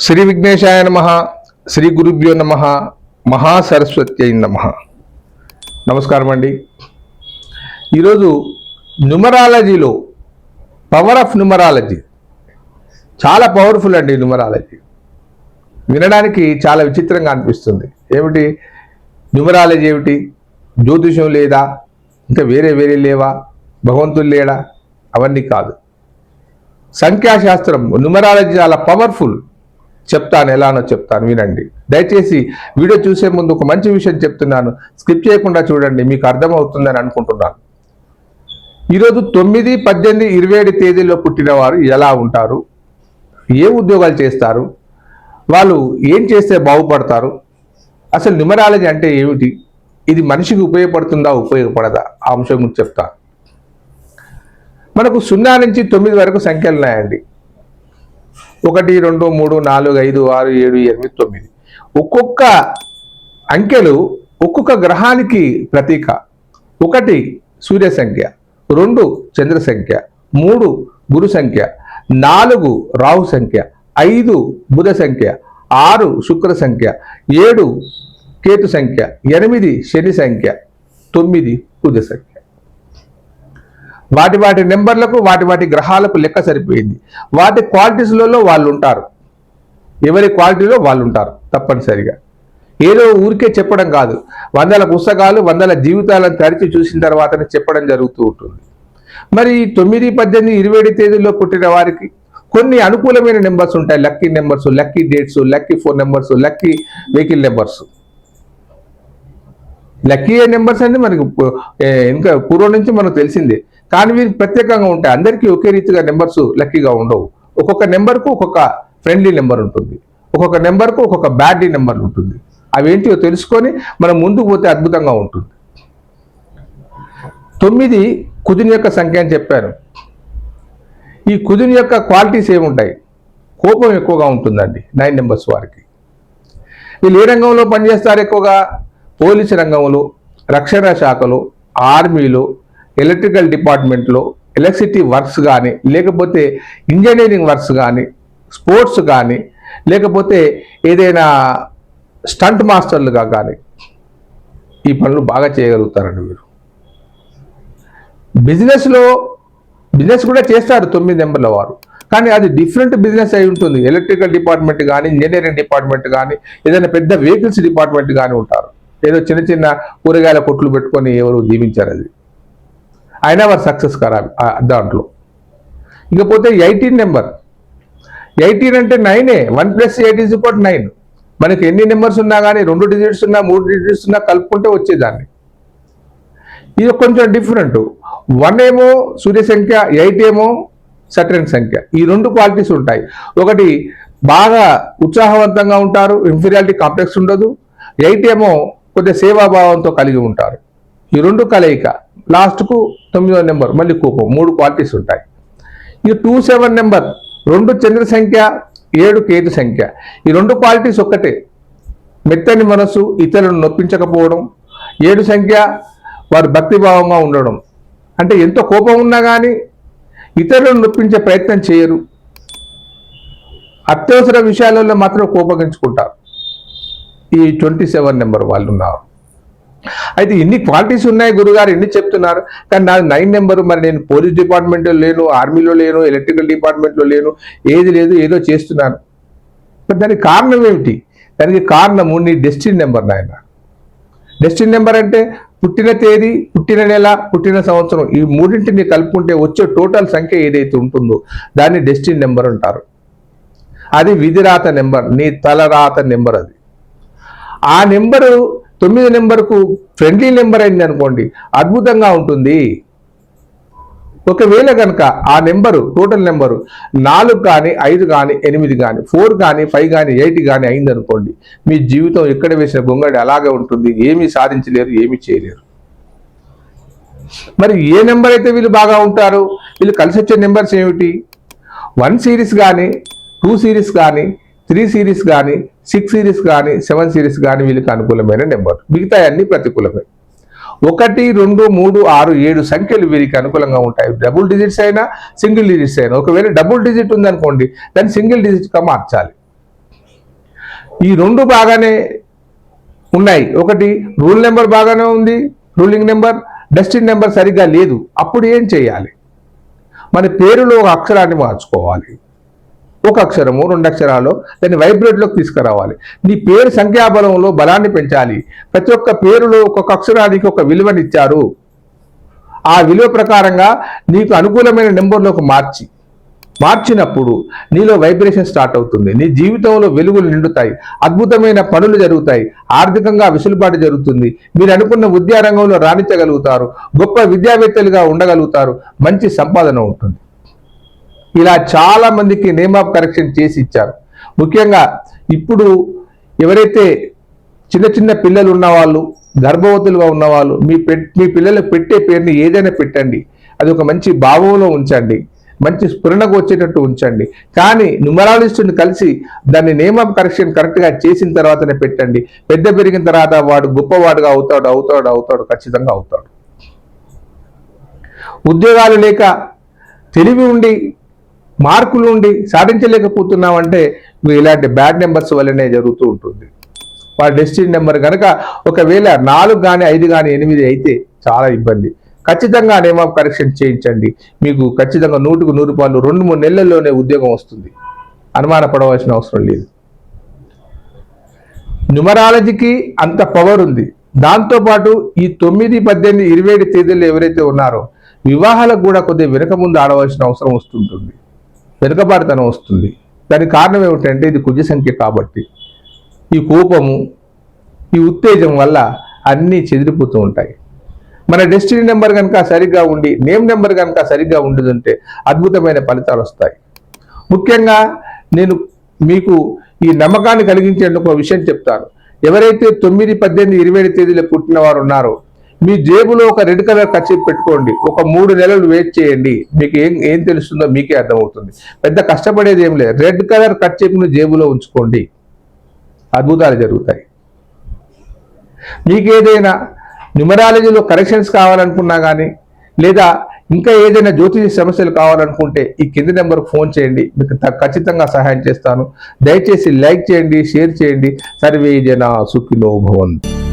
శ్రీ విఘ్నేశాయ నమ శ్రీ గురుభ్యో నమ మహాసరస్వత్యై నమ. నమస్కారం అండి. ఈరోజు న్యూమరాలజీలో పవర్ ఆఫ్ న్యూమరాలజీ. చాలా పవర్ఫుల్ అండి న్యూమరాలజీ. వినడానికి చాలా విచిత్రంగా అనిపిస్తుంది. ఏమిటి? న్యూమరాలజీ ఏమిటి? జ్యోతిషం లేదా? ఇంకా వేరే వేరే లేవా? భగవంతుడు లేడా? అవన్నీ కాదు. సంఖ్యాశాస్త్రం న్యూమరాలజీ చాలా పవర్ఫుల్ చెప్తాను ఎలానో చెప్తాను వినండి. దయచేసి వీడియో చూసే ముందు ఒక మంచి విషయం చెప్తున్నాను. స్కిప్ చేయకుండా చూడండి మీకు అర్థమవుతుందని అనుకుంటున్నాను. ఈరోజు తొమ్మిది పద్దెనిమిది ఇరవై ఏడు తేదీల్లో పుట్టినవారు ఎలా ఉంటారు? ఏ ఉద్యోగాలు చేస్తారు? వాళ్ళు ఏం చేస్తే బాగుపడతారు? అసలు న్యూమరాలజీ అంటే ఏమిటి? ఇది మనిషికి ఉపయోగపడుతుందా ఉపయోగపడదా? ఆ అంశం గురించి చెప్తాను. మనకు సున్నా నుంచి తొమ్మిది వరకు సంఖ్యలు ఉన్నాయండి ఒకటి రెండు మూడు నాలుగు ఐదు ఆరు ఏడు ఎనిమిది తొమ్మిది. ఒక్కొక్క అంకెలు ఒక్కొక్క గ్రహానికి ప్రతీక. ఒకటి సూర్య సంఖ్య. రెండు చంద్ర సంఖ్య. మూడు గురు సంఖ్య. నాలుగు రాహు సంఖ్య. ఐదు బుధ సంఖ్య. ఆరు శుక్ర సంఖ్య. ఏడు కేతు సంఖ్య. ఎనిమిది శని సంఖ్య. తొమ్మిది కుజ సంఖ్య. వాటి వాటి నెంబర్లకు వాటి వాటి గ్రహాలకు లెక్క సరిపోయింది. వాటి క్వాలిటీస్లలో వాళ్ళు ఉంటారు ఎవరి క్వాలిటీలో వాళ్ళు ఉంటారు తప్పనిసరిగా. ఏదో ఊరికే చెప్పడం కాదు. వందల పుస్తకాలు వందల జీవితాలను తరిచి చూసిన తర్వాతనే చెప్పడం జరుగుతూ ఉంటుంది. మరి తొమ్మిది పద్దెనిమిది ఇరవై ఏడు తేదీల్లో పుట్టిన వారికి కొన్ని అనుకూలమైన నెంబర్స్ ఉంటాయి. Lucky numbers lucky dates lucky phone numbers lucky vehicle numbers. Lucky numbers అంటే మనకి ఇంకా పూర్వం నుంచి మనకు తెలిసిందే. కానీ వీరికి ప్రత్యేకంగా ఉంటాయి. అందరికీ ఒకే రీతిగా నెంబర్స్ లక్కీగా ఉండవు. ఒక్కొక్క నెంబర్కు ఒక్కొక్క ఫ్రెండ్లీ నెంబర్ ఉంటుంది. ఒక్కొక్క నెంబర్కు ఒక్కొక్క బ్యాడ్లీ నెంబర్ ఉంటుంది. అవేంటియో తెలుసుకొని మనం ముందుకు పోతే అద్భుతంగా ఉంటుంది. తొమ్మిది కుదుని యొక్క సంఖ్య అని చెప్పాను ఈ కుదుని యొక్క క్వాలిటీస్ ఏముంటాయి? కోపం ఎక్కువగా ఉంటుందండి నైన్ నెంబర్స్ వారికి. వీళ్ళు ఏ రంగంలో పనిచేస్తారు ఎక్కువగా? పోలీసు రంగంలో రక్షణ శాఖలో ఆర్మీలో ఎలక్ట్రికల్ డిపార్ట్మెంట్లో ఎలక్ట్రిసిటీ వర్క్స్ కానీ లేకపోతే ఇంజనీరింగ్ వర్క్స్ కానీ స్పోర్ట్స్ కానీ లేకపోతే ఏదైనా స్టంట్ మాస్టర్లుగా కానీ ఈ పనులు బాగా చేయగలుగుతారండి మీరు బిజినెస్లో బిజినెస్ కూడా చేస్తారు తొమ్మిది నెంబర్ల వారు. కానీ అది డిఫరెంట్ బిజినెస్ అయి ఉంటుంది. ఎలక్ట్రికల్ డిపార్ట్మెంట్ కానీ ఇంజనీరింగ్ డిపార్ట్మెంట్ కానీ ఏదైనా పెద్ద వెహికల్స్ డిపార్ట్మెంట్ కానీ ఉంటారు. ఏదో చిన్న చిన్న కూరగాయల కొట్లు పెట్టుకొని ఎవరు జీవించారు అది అయినా వారు సక్సెస్ కారాలి దాంట్లో. ఇకపోతే ఎయిటీన్ నెంబర్. ఎయిటీన్ అంటే నైనే one plus eight is equal nine. మనకి ఎన్ని నెంబర్స్ ఉన్నా కానీ రెండు డిజిట్స్ ఉన్నా మూడు డిజిట్స్ ఉన్నా కలుపుకుంటే వచ్చేదాన్ని. ఇది కొంచెం డిఫరెంట్ వన్ ఏమో సూర్య సంఖ్య ఎయిట్ ఏమో సటరన్ సంఖ్య. ఈ రెండు క్వాలిటీస్ ఉంటాయి. ఒకటి బాగా ఉత్సాహవంతంగా ఉంటారు ఇన్ఫీరియాలిటీ కాంప్లెక్స్ ఉండదు. ఎయిట్ ఏమో కొద్దిగా సేవాభావంతో కలిగి ఉంటారు. ఈ రెండు కలయిక లాస్ట్కు తొమ్మిదో నెంబర్ మళ్ళీ కోపం మూడు క్వాలిటీస్ ఉంటాయి. ఈ టూ సెవెన్ నెంబర్ రెండు చంద్ర సంఖ్య ఏడు కేతు సంఖ్య. ఈ రెండు క్వాలిటీస్ ఒక్కటే. మెత్తని మనసు ఇతరులను నొప్పించకపోవడం ఏడు సంఖ్య వారు భక్తిభావంగా ఉండడం. అంటే ఎంతో కోపం ఉన్నా కానీ ఇతరులను నొప్పించే ప్రయత్నం చేయరు. అత్యవసర విషయాలలో మాత్రం కోపగించుకుంటారు. ఈ ట్వంటీ సెవెన్ నెంబర్ వాళ్ళు ఉన్నారు అయితే ఇన్ని క్వాలిటీస్ ఉన్నాయి గురుగారు ఎన్ని చెప్తున్నారు? కానీ నాది నైన్ నెంబర్ మరి నేను పోలీస్ డిపార్ట్మెంట్లో లేను ఆర్మీలో లేను ఎలక్ట్రికల్ డిపార్ట్మెంట్లో లేను ఏది లేదు ఏదో చేస్తున్నాను మరి దానికి కారణం ఏమిటి? దానికి కారణము నీ డెస్టిన్ నెంబర్ నాయన. డెస్టిన్ నెంబర్ అంటే పుట్టిన తేదీ పుట్టిన నెల పుట్టిన సంవత్సరం. ఈ మూడింటిని కలుపుకుంటే వచ్చే టోటల్ సంఖ్య ఏదైతే ఉంటుందో దాన్ని డెస్టిన్ నెంబర్ అంటారు. అది విధిరాత నెంబర్ నీ తలరాత నెంబర్ అది. ఆ నెంబరు తొమ్మిది నెంబర్కు ఫ్రెండ్లీ నెంబర్ అయింది అనుకోండి అద్భుతంగా ఉంటుంది. ఒకవేళ కనుక ఆ నెంబరు టోటల్ నెంబరు నాలుగు కానీ ఐదు కానీ ఎనిమిది కానీ ఫోర్ కానీ ఫైవ్ కానీ ఎయిట్ కానీ అయింది అనుకోండి మీ జీవితం ఎక్కడ వేసిన గొంగడి అలాగే ఉంటుంది. ఏమీ సాధించలేరు ఏమీ చేయలేరు. మరి ఏ నెంబర్ అయితే వీళ్ళు బాగా ఉంటారు? వీళ్ళు కలిసి వచ్చే నెంబర్స్ ఏమిటి? వన్ సిరీస్ కానీ టూ సిరీస్ కానీ త్రీ సిరీస్ కానీ సిక్స్ సిరీస్ కానీ సెవెన్ సిరీస్ కానీ వీళ్ళకి అనుకూలమైన నెంబర్. మిగతా అన్ని ప్రతికూలమే. ఒకటి రెండు మూడు ఆరు ఏడు సంఖ్యలు వీరికి అనుకూలంగా ఉంటాయి. డబుల్ డిజిట్స్ అయినా సింగిల్ డిజిట్స్ అయినా. ఒకవేళ డబుల్ డిజిట్ ఉందనుకోండి దాన్ని సింగిల్ డిజిట్గా మార్చాలి. ఈ రెండు బాగానే ఉన్నాయి. ఒకటి రూల్ నెంబర్ బాగానే ఉంది. రూలింగ్ నెంబర్ డస్టిన్ నెంబర్ సరిగ్గా లేదు. అప్పుడు ఏం చేయాలి? మన పేరులో ఒక అక్షరాన్ని మార్చుకోవాలి. ఒక అక్షరము రెండు అక్షరాలు దాన్ని వైబ్రేట్లోకి తీసుకురావాలి. నీ పేరు సంఖ్యాబలంలో బలాన్ని పెంచాలి. ప్రతి ఒక్క పేరులో ఒక్కొక్క అక్షరానికి ఒక విలువనిచ్చారు ఆ విలువ ప్రకారంగా నీకు అనుకూలమైన నెంబర్లోకి మార్చి మార్చినప్పుడు నీలో వైబ్రేషన్ స్టార్ట్ అవుతుంది. నీ జీవితంలో వెలుగులు నిండుతాయి. అద్భుతమైన పనులు జరుగుతాయి. ఆర్థికంగా వెసులుబాటు జరుగుతుంది. మీరు అనుకున్న విద్యా రంగంలో రాణించగలుగుతారు. గొప్ప విద్యావేత్తలుగా ఉండగలుగుతారు. మంచి సంపాదన ఉంటుంది. ఇలా చాలా మందికి నేమ్ ఆఫ్ కరెక్షన్ చేసి ఇచ్చారు. ముఖ్యంగా ఇప్పుడు ఎవరైతే చిన్న చిన్న పిల్లలు ఉన్నవాళ్ళు గర్భవతులుగా ఉన్నవాళ్ళు మీ పెట్ మీ పిల్లలకు పెట్టే పేరుని ఏదైనా పెట్టండి. అది ఒక మంచి భావంలో ఉంచండి. మంచి స్ఫురణకు వచ్చేటట్టు ఉంచండి. కానీ న్యూమరాలజిస్టుని కలిసి దాన్ని నేమ్ ఆఫ్ కరెక్షన్ కరెక్ట్గా చేసిన తర్వాతనే పెట్టండి. పెద్ద పెరిగిన తర్వాత వాడు గొప్పవాడుగా అవుతాడు అవుతాడు అవుతాడు ఖచ్చితంగా అవుతాడు. ఉద్యోగాలు లేక తెలివి ఉండి మార్కులు ఉండి సాధించలేకపోతున్నామంటే ఇవి ఇలాంటి బ్యాడ్ నెంబర్స్ వల్లనే జరుగుతూ ఉంటుంది. వాడి డెస్టినీ నెంబర్ కనుక ఒకవేళ నాలుగు కానీ ఐదు కానీ ఎనిమిది అయితే చాలా ఇబ్బంది. ఖచ్చితంగా నేమ్ ఆఫ్ కరెక్షన్ చేయించండి. మీకు ఖచ్చితంగా నూటుకు నూరు రూపాయలు రెండు మూడు నెలల్లోనే ఉద్యోగం వస్తుంది. అనుమాన పడవలసిన అవసరం లేదు. న్యూమరాలజీకి అంత పవర్ ఉంది. దాంతోపాటు ఈ తొమ్మిది పద్దెనిమిది ఇరవై ఏడు తేదీలు ఎవరైతే ఉన్నారో వివాహాలకు కూడా కొద్దిగా వెనుక ముందు ఆడవలసిన అవసరం వస్తుంటుంది. వెనుకబాటుతనం వస్తుంది. దానికి కారణం ఏమిటంటే ఇది కుజ సంఖ్య కాబట్టి. ఈ కోపము ఈ ఉత్తేజం వల్ల అన్నీ చెదిరిపోతూ ఉంటాయి. మన డెస్టినీ నెంబర్ కనుక సరిగ్గా ఉండి నేమ్ నెంబర్ కనుక సరిగ్గా ఉండదుంటే అద్భుతమైన ఫలితాలు వస్తాయి. ముఖ్యంగా నేను మీకు ఈ నమ్మకాన్ని కలిగించేందుకు ఒక విషయం చెప్తాను. ఎవరైతే తొమ్మిది పద్దెనిమిది ఇరవై తేదీలో పుట్టిన వారు ఉన్నారో మీ జేబులో ఒక రెడ్ కలర్ కచ్చి పెట్టుకోండి. ఒక మూడు నెలలు వెయిట్ చేయండి. మీకు ఏం ఏం తెలుస్తుందో మీకే అర్థమవుతుంది. పెద్ద కష్టపడేది ఏం లేదు. రెడ్ కలర్ కచ్చిప్ను జేబులో ఉంచుకోండి. అద్భుతాలు జరుగుతాయి. మీకు ఏదైనా న్యూమరాలజీలో కరెక్షన్స్ కావాలనుకున్నా కానీ లేదా ఇంకా ఏదైనా జ్యోతిష సమస్యలు కావాలనుకుంటే ఈ కింది నెంబర్కి ఫోన్ చేయండి. మీకు త- ఖచ్చితంగా సహాయం చేస్తాను. దయచేసి లైక్ చేయండి షేర్ చేయండి. సర్వే జన సుఖినో భవంతు.